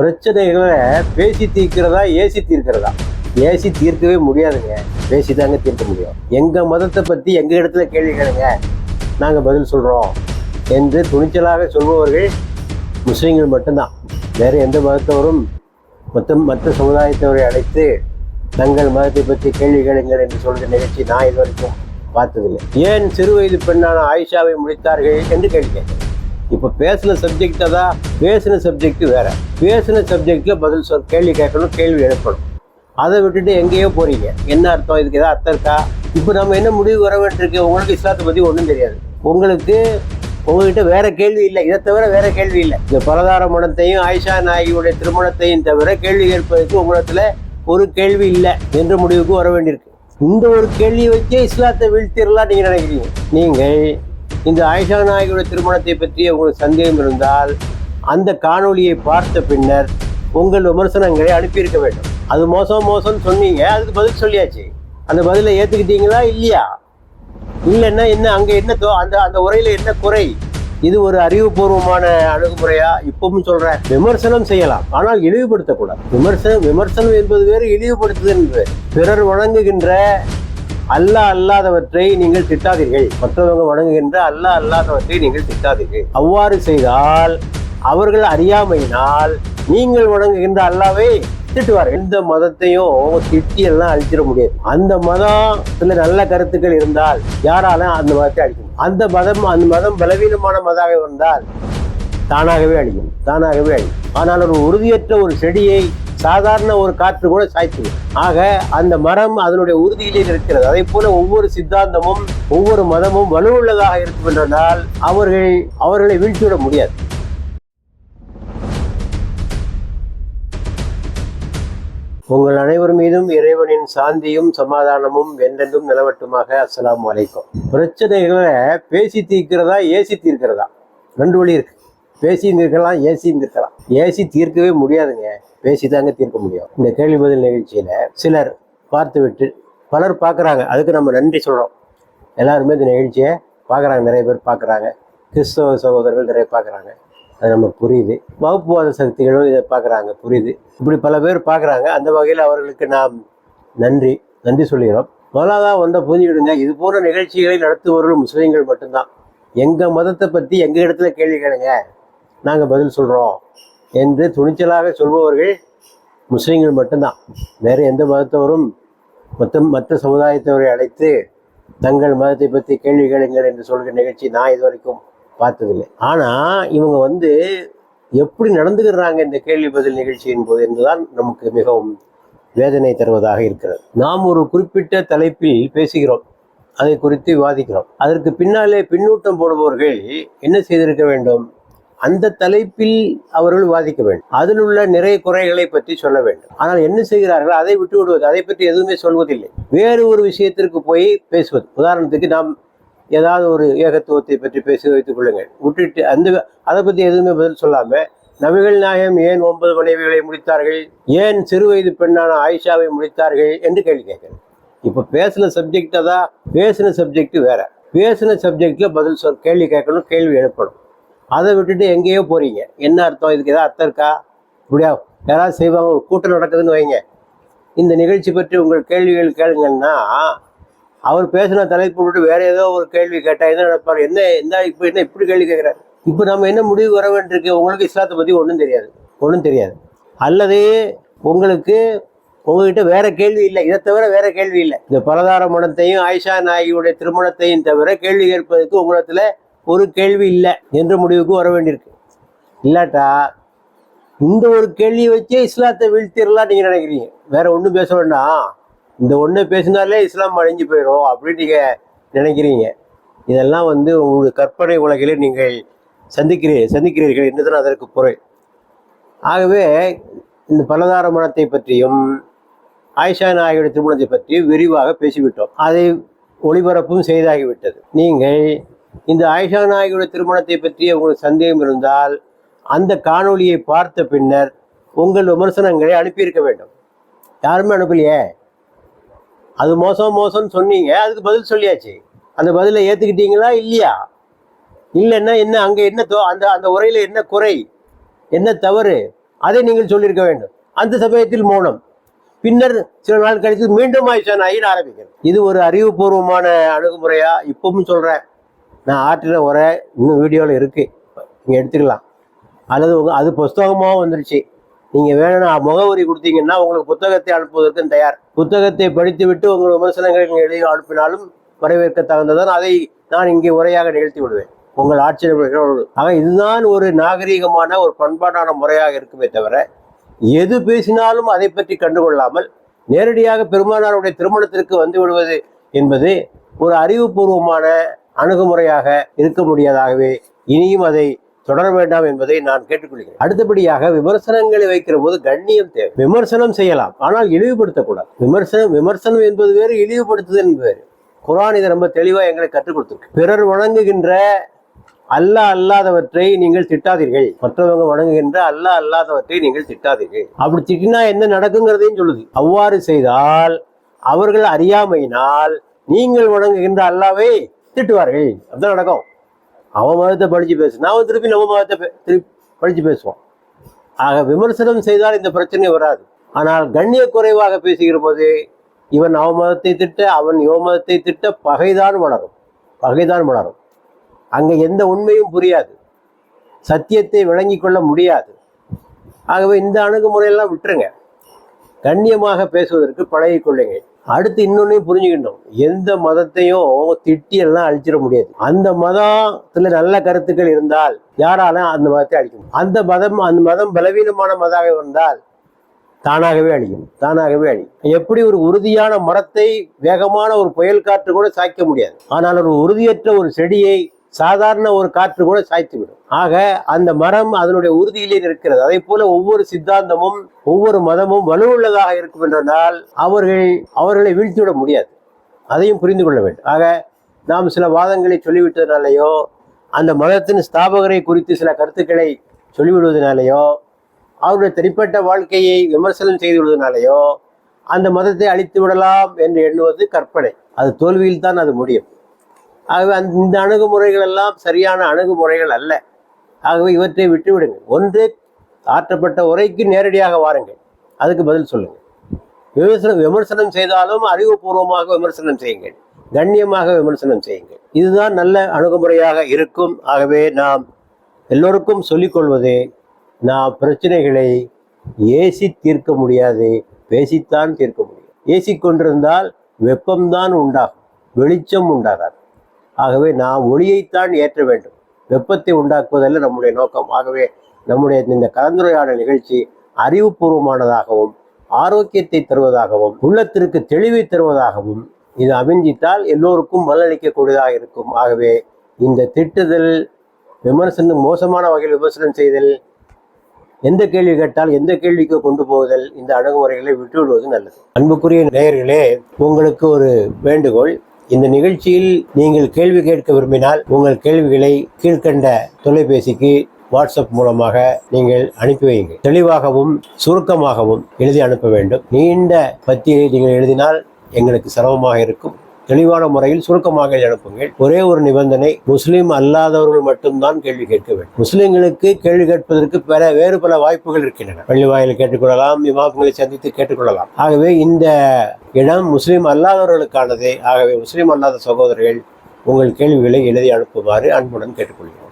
பிரச்சனைகளை பேசி தீர்க்கிறதா AC தீர்க்கிறதா? AC தீர்க்கவே முடியாதுங்க. பேசி தாங்க தீர்க்க முடியும். எங்கள் மதத்தை பற்றி எங்கள் இடத்துல கேள்வி கேளுங்க. நாங்கள் பதில் சொல்கிறோம் என்று துணிச்சலாக சொல்பவர்கள் முஸ்லீம்கள் மட்டும்தான். வேறு எந்த மதத்தவரும் மொத்த மற்ற சமுதாயத்தவரை அழைத்து தங்கள் மதத்தை பற்றி கேள்வி கேளுங்கள் என்று சொல்கிற நிகழ்ச்சி நான் இது வரைக்கும் பார்த்ததில்லை. ஏன் சிறு வயது பெண்ணான ஆயிஷாவை முடித்தார்கள் என்று கேள்வி கேட்டேன். இப்போ பேசின சப்ஜெக்டை தான் பேசின சப்ஜெக்ட் வேறு. பேசின சப்ஜெக்டில் பதில் சொல் கேள்வி கேட்கணும் கேள்வி எழுப்பணும். அதை விட்டுட்டு எங்கேயோ போகிறீங்க என்ன அர்த்தம்? இதுக்கு ஏதாவது அர்த்தம் இருக்கா? இப்போ நம்ம என்ன முடிவு வர வேண்டியிருக்கு உங்களுக்கு இஸ்லாத்தை பற்றி ஒன்றும் தெரியாது. உங்களுக்கு உங்ககிட்ட வேற கேள்வி இல்லை. இதை தவிர வேற கேள்வி இல்லை. இந்த பலதார மனத்தையும் ஆயிஷா நாயகியுடைய திருமணத்தையும் தவிர கேள்வி கேட்பதற்கு உங்களிடத்துல ஒரு கேள்வி இல்லை என்ற முடிவுக்கு வர வேண்டியிருக்கு. இந்த ஒரு கேள்வியை வச்சே இஸ்லாத்தை வீழ்த்திடலாம் நீங்கள் நினைக்கிறீங்க. நீங்கள் இந்த ஆயிஷா நாயகியுடைய திருமணத்தை பற்றி உங்களுக்கு சந்தேகம் இருந்தால் அந்த காணொளியை பார்த்த பின்னர் உங்கள் விமர்சனங்களை அனுப்பியிருக்க வேண்டும். அது மோசம் மோசம்னு சொன்னீங்க அதுக்கு பதில் சொல்லியாச்சு. அந்த பதிலை ஏற்றுக்கிட்டீங்களா இல்லையா? இல்லைன்னா என்ன அங்கே என்ன அந்த அந்த உரையில் என்ன குறை? இது ஒரு அறிவுபூர்வமான அணுகுமுறையா? இப்பவும் சொல்றேன் விமர்சனம் செய்யலாம் ஆனால் இழிவுபடுத்தக்கூடாது. விமர்சனம் விமர்சனம் என்பது வேறு இழிவுபடுத்துதல் என்று பிறர் வணங்குகின்ற அல்லாஹ் அல்லாதவற்றை நீங்கள் திட்டாதீர்கள். மற்றவங்க வணங்குகின்ற அல்லாஹ் அல்லாதவற்றை நீங்கள் திட்டாதீர்கள். அவ்வாறு செய்தால் அவர்கள் அறியாமையினால் நீங்கள் வணங்குகின்ற அல்லாவை திட்டுவார் எந்த மதத்தையும் திட்டி எல்லாம் அழிச்சிட முடியாது. அந்த மதம் சில நல்ல கருத்துக்கள் இருந்தால் யாராலும் அந்த மதத்தை அழிக்கும் அந்த மதம் அந்த மதம் பலவீனமான மதாக இருந்தால் தானாகவே அழிக்கும் தானாகவே அழிக்கும் ஆனால் ஒரு உறுதியற்ற ஒரு செடியை சாதாரண ஒரு காற்று கூட சாய்த்து ஆக அந்த மரம் அதனுடைய உறுதியிலே இருக்கிறது. அதே போல ஒவ்வொரு சித்தாந்தமும் ஒவ்வொரு மதமும் வலுவுள்ளதாக இருக்கும் என்றால் அவர்கள் அவர்களை வீழ்த்திவிட முடியாது. உங்கள் அனைவர் மீதும் இறைவனின் சாந்தியும் சமாதானமும் என்றென்றும் நிலவட்டுமாக. அஸ்லாம் அலைக்கும். பிரச்சனைகளை பேசி தீர்க்கிறதா ஏசி தீர்க்கிறதா? ரெண்டு வழி இருக்கு. பேசியிருந்திருக்கலாம் ஏசியிருந்திருக்கலாம். ஏசி தீர்க்கவே முடியாதுங்க. பேசி தாங்க தீர்க்க முடியும். இந்த கேள்வி பதில் நிகழ்ச்சியில் சிலர் பார்த்துவிட்டு பலர் பார்க்குறாங்க. அதுக்கு நம்ம நன்றி சொல்கிறோம் எல்லாருமே இந்த நிகழ்ச்சியை பார்க்குறாங்க. நிறைய பேர் பார்க்குறாங்க. கிறிஸ்தவ சகோதரர்கள் நிறைய பார்க்குறாங்க. அது நமக்கு புரியுது. வகுப்புவாத சக்திகளும் இதை பார்க்குறாங்க. புரியுது. இப்படி பல பேர் பார்க்குறாங்க. அந்த வகையில் அவர்களுக்கு நாம் நன்றி நன்றி சொல்கிறோம் முதலாவதாக வந்தால் புரிஞ்சுக்கிடுங்க. இது போன்ற நிகழ்ச்சிகளை நடத்துபவர்கள் முஸ்லீம்கள் மட்டும்தான். எங்கள் மதத்தை பற்றி எங்கள் இடத்துல கேள்வி கேளுங்க? நாங்கள் பதில் சொல்கிறோம் என்று துணிச்சலாக சொல்பவர்கள் முஸ்லீம்கள் மட்டும்தான். வேறு எந்த மதத்தவரும் மற்ற மற்ற சமுதாயத்தவரை அழைத்து தங்கள் மதத்தை பற்றி கேள்வி கேளுங்கள் என்று சொல்கிற நிகழ்ச்சி நான் இது வரைக்கும் பார்த்ததில்லை. ஆனால் இவங்க வந்து எப்படி நடந்துக்கிறாங்க இந்த கேள்வி பதில் நிகழ்ச்சியின் போது என்றுதான் நமக்கு மிகவும் வேதனை தருவதாக இருக்கிறது. நாம் ஒரு குறிப்பிட்ட தலைப்பில் பேசுகிறோம் அதை குறித்து விவாதிக்கிறோம். அதற்கு பின்னாலே பின்னூட்டம் போடுபவர்கள் என்ன செய்திருக்க வேண்டும்? அந்த தலைப்பில் அவர்கள் விவாதிக்க வேண்டும். அதில் உள்ள நிறைய குறைகளை பற்றி சொல்ல வேண்டும். ஆனால் என்ன செய்கிறார்கள்? அதை விட்டு விடுவது அதை பற்றி எதுவுமே சொல்வதில்லை. வேறு ஒரு விஷயத்திற்கு போய் பேசுவது. உதாரணத்துக்கு நாம் ஏதாவது ஒரு ஏகத்துவத்தை பற்றி பேசி வைத்துக் கொள்ளுங்கள். விட்டுட்டு அந்த அதை பற்றி எதுவுமே பதில் சொல்லாமல் நபிகள் நாயகம் ஏன் ஒன்பது மனைவிகளை முடித்தார்கள்? ஏன் சிறு வயது பெண்ணான ஆயிஷாவை முடித்தார்கள்? என்று கேள்வி கேட்கிறேன் இப்போ பேசின சப்ஜெக்டை தான் பேசின சப்ஜெக்ட் வேற. பேசின சப்ஜெக்ட்ல பதில் சொல் கேள்வி கேட்கணும் கேள்வி எழுப்பணும். அதை விட்டுட்டு எங்கேயோ போறீங்க. என்ன அர்த்தம்? இதுக்கு ஏதாவது அர்த்தம் இருக்கா? இப்படியா யாராவது செய்வாங்க ஒரு கூட்டம் நடக்குதுன்னு வைங்க. இந்த நிகழ்ச்சி பற்றி உங்கள் கேள்விகள் கேளுங்கன்னா அவர் பேசின தலைப்பு விட்டு வேற ஏதோ ஒரு கேள்வி கேட்டால் என்ன நடப்பார்? என்ன என்ன இப்போ என்ன இப்படி கேள்வி கேட்குறாரு? இப்போ நம்ம என்ன முடிவு வர வேண்டியிருக்கு? உங்களுக்கு இஸ்லாத்தை பற்றி ஒன்றும் தெரியாது. ஒன்றும் தெரியாது. அல்லது உங்களுக்கு உங்ககிட்ட வேற கேள்வி இல்லை. இதை தவிர வேற கேள்வி இல்லை. இந்த பலதார மனத்தையும் ஆயிஷா நாயகியுடைய திருமணத்தையும் தவிர கேள்வி கேட்பதற்கு உங்களிடத்துல ஒரு கேள்வி இல்லை என்ற முடிவுக்கு வர வேண்டியிருக்கு. இல்லாட்டா இந்த ஒரு கேள்வியை வச்சே இஸ்லாத்தை வீழ்த்திடலாம் நீங்கள் நினைக்கிறீங்க. வேற ஒன்றும் பேச வேண்டாம். இந்த ஒன்று பேசினாலே இஸ்லாம் அழிஞ்சு போயிடும் அப்படின்னு நீங்கள் நினைக்கிறீங்க. இதெல்லாம் வந்து உங்களுடைய கற்பனை உலகிலே நீங்கள் சந்திக்கிறீர்கள் சந்திக்கிறீர்கள் என்றுதான் அதற்கு பொருள். ஆகவே இந்த பலதார மனத்தை பற்றியும் ஆயிஷா நாயகியுடைய திருமணத்தை பற்றியும் விரிவாக பேசிவிட்டோம். அதை ஒளிபரப்பும் செய்தாகிவிட்டது. நீங்கள் இந்த ஆயிஷா நாயகியோட திருமணத்தை பற்றி உங்களுக்கு சந்தேகம் இருந்தால் அந்த காணொளியை பார்த்த பின்னர் உங்கள் விமர்சனங்களை அனுப்பியிருக்க வேண்டும். யாருமே அனுப்பலையே? அது மோசம் மோசம்னு சொன்னீங்க அதுக்கு பதில் சொல்லியாச்சு. அந்த பதிலை ஏற்றுக்கிட்டீங்களா இல்லையா? இல்லைன்னா என்ன அங்கே என்ன தோ அந்த அந்த உரையில் என்ன குறை என்ன தவறு அதை நீங்கள் சொல்லியிருக்க வேண்டும். அந்த சமயத்தில் மௌனம். பின்னர் சில நாள் கழித்து மீண்டும் ஆயிஷான் நாயின் ஆரம்பிக்கிறேன் இது ஒரு அறிவுபூர்வமான அணுகுமுறையா? இப்பவும் சொல்றேன். நான் ஆற்றின உரை இன்னும் வீடியோவில் இருக்குது நீங்கள் எடுத்துக்கலாம். அல்லது உங்கள் அது புஸ்தகமாகவும் வந்துருச்சு. நீங்கள் வேணும்னா முகவரி கொடுத்தீங்கன்னா உங்களுக்கு புத்தகத்தை அனுப்புவதற்கும் தயார். புத்தகத்தை படித்து விட்டு உங்கள் விமர்சனங்களை நீங்கள் எழுதி அனுப்பினாலும் வரவேற்க தகுந்ததான் அதை நான் இங்கே உரையாக நிகழ்த்தி விடுவேன். உங்கள் ஆட்சியர்களோடு ஆக இதுதான் ஒரு நாகரீகமான ஒரு பண்பாடான முறையாக இருக்குமே தவிர எது பேசினாலும் அதை பற்றி கண்டுகொள்ளாமல் நேரடியாக பெருமானாருடைய திருமணத்திற்கு வந்து விடுவது என்பது ஒரு அறிவுபூர்வமான அணுகுமுறையாக இருக்க முடியாதாகவே இனியும் அதை தொடர வேண்டாம் என்பதை நான் கேட்டுக்கொள்கிறேன். அடுத்தபடியாக விமர்சனங்களை வைக்கிற போது கண்ணியம் தேவை. விமர்சனம் செய்யலாம் ஆனால் இழிவுபடுத்தக்கூடாது. விமர்சனம் விமர்சனம் என்பது வேறு இழிவுபடுத்துதல் என்பது வேறு. குரான் இதை ரொம்ப தெளிவாக எங்களை கற்றுக் கொடுத்திருக்கு. பிறர் வணங்குகின்ற அல்லாஹ் அல்லாதவற்றை நீங்கள் திட்டாதீர்கள். மற்றவங்க வணங்குகின்ற அல்லாஹ் அல்லாதவற்றை நீங்கள் திட்டாதீர்கள். அப்படி திட்டினா என்ன நடக்குங்கிறதையும் சொல்லுது. அவ்வாறு செய்தால் அவர்கள் அறியாமையினால் நீங்கள் வணங்குகின்ற அல்லாவை திட்டுவார்கள். அப்படிதான் நடக்கும். அவன் மதத்தை படித்து பேசு நான் திருப்பி நம்ம மதத்தை பே- திருப்பி படிச்சு பேசுவோம். ஆக விமர்சனம் செய்தால் இந்த பிரச்சனை வராது. ஆனால் கண்ணிய குறைவாக பேசுகிற போது இவன் அவ மதத்தை திட்ட அவன் யோ மதத்தை திட்ட பகைதான் வளரும். பகைதான் வளரும். அங்கே எந்த உண்மையும் புரியாது. சத்தியத்தை விளங்கி கொள்ள முடியாது. ஆகவே இந்த அணுகுமுறையெல்லாம் விட்டுருங்க. கண்ணியமாக பேசுவதற்கு பழகிக்கொள்ளுங்கள் அடுத்து இன்னொன்னே புரிஞ்சுக்கணும் எந்த மதத்தையும் திட்டி எல்லாம் அழிச்சிட முடியாது. அந்த மதத்துல நல்ல கருத்துக்கள் இருந்தால் யாராலும் அந்த மதத்தை அழிக்கும் அந்த மதம் அந்த மதம் பலவீனமான மதமாக இருந்தால் தானாகவே அழியும். தானாகவே அழியும். எப்படி ஒரு உறுதியான மரத்தை வேகமான ஒரு புயல் காற்று கூட சாய்க்க முடியாது. ஆனால் ஒரு உறுதியற்ற ஒரு செடியை சாதாரண ஒரு காற்று கூட சாய்த்து விடும் ஆக அந்த மரம் அதனுடைய உறுதியிலே இருக்கிறது அதே போல ஒவ்வொரு சித்தாந்தமும் ஒவ்வொரு மதமும் வலுவுள்ளதாக இருக்கும் என்றால் அவர்கள் அவர்களை வீழ்த்திவிட முடியாது. அதையும் புரிந்து கொள்ள வேண்டும். ஆக நாம் சில வாதங்களை சொல்லிவிட்டதுனாலேயோ அந்த மதத்தின் ஸ்தாபகரை குறித்து சில கருத்துக்களை சொல்லிவிடுவதனாலேயோ அவருடைய தனிப்பட்ட வாழ்க்கையை விமர்சனம் செய்து விடுவதனாலேயோ அந்த மதத்தை அழித்து விடலாம் என்று எண்ணுவது கற்பனை. அது தோல்வியில் தான் அது முடியும். ஆகவே அந்த இந்த அணுகுமுறைகள் எல்லாம் சரியான அணுகுமுறைகள் அல்ல. ஆகவே இவற்றை விட்டுவிடுங்கள் ஒன்று ஆற்றப்பட்ட உரைக்கு நேரடியாக வாருங்கள். அதுக்கு பதில் சொல்லுங்கள். விமர்சனம் விமர்சனம் செய்தாலும் அறிவுபூர்வமாக விமர்சனம் செய்யுங்கள். கண்ணியமாக விமர்சனம் செய்யுங்கள். இதுதான் நல்ல அணுகுமுறையாக இருக்கும். ஆகவே நாம் எல்லோருக்கும் சொல்லிக்கொள்வது நாம் பிரச்சனைகளை ஏசி தீர்க்க முடியாது பேசித்தான் தீர்க்க முடியும். ஏசி கொண்டிருந்தால் வெப்பம்தான் உண்டாகும் வெளிச்சம் உண்டாகாது. ஆகவே நாம் ஒளியைத்தான் ஏற்ற வேண்டும். வெப்பத்தை உண்டாக்குவதல்ல நம்முடைய நோக்கம். ஆகவே நம்முடைய இந்த கலந்துரையாடல் நிகழ்ச்சி அறிவுபூர்வமானதாகவும் ஆரோக்கியத்தை தருவதாகவும் உள்ளத்திற்கு தெளிவை தருவதாகவும் இது அமைஞ்சித்தால் எல்லோருக்கும் பலனளிக்கக்கூடியதாக இருக்கும். ஆகவே இந்த திட்டுதல் விமர்சனம் மோசமான வகையில் விமர்சனம் செய்தல் எந்த கேள்வி கேட்டால் எந்த கேள்விக்கு கொண்டு போகுதல் இந்த அணுகுமுறைகளை விட்டுவிடுவது நல்லது. அன்புக்குரிய நேயர்களே உங்களுக்கு ஒரு வேண்டுகோள். இந்த நிகழ்ச்சியில் நீங்கள் கேள்வி கேட்க விரும்பினால் உங்கள் கேள்விகளை கீழ்க்கண்ட தொலைபேசிக்கு வாட்ஸ்அப் மூலமாக நீங்கள் அனுப்பி வையுங்கள். தெளிவாகவும் சுருக்கமாகவும் எழுதி அனுப்ப வேண்டும். நீண்ட பத்தியை நீங்கள் எழுதினால் எங்களுக்கு சிரமமாக இருக்கும். தெளிவான முறையில் சுருக்கமாக எழுதி அனுப்புங்கள் ஒரே ஒரு நிபந்தனை முஸ்லீம் அல்லாதவர்கள் மட்டும்தான் கேள்வி கேட்க வேண்டும். முஸ்லீம்களுக்கு கேள்வி கேட்பதற்கு பல வேறு பல வாய்ப்புகள் இருக்கின்றன. பள்ளி வாயில் கேட்டுக்கொள்ளலாம் இமாம்களை சந்தித்து கேட்டுக்கொள்ளலாம். ஆகவே இந்த இடம் முஸ்லீம் அல்லாதவர்களுக்கானது. ஆகவே முஸ்லீம் அல்லாத சகோதரர்கள் உங்கள் கேள்விகளை எழுதி அனுப்புமாறு அன்புடன் கேட்டுக்கொள்கிறோம்.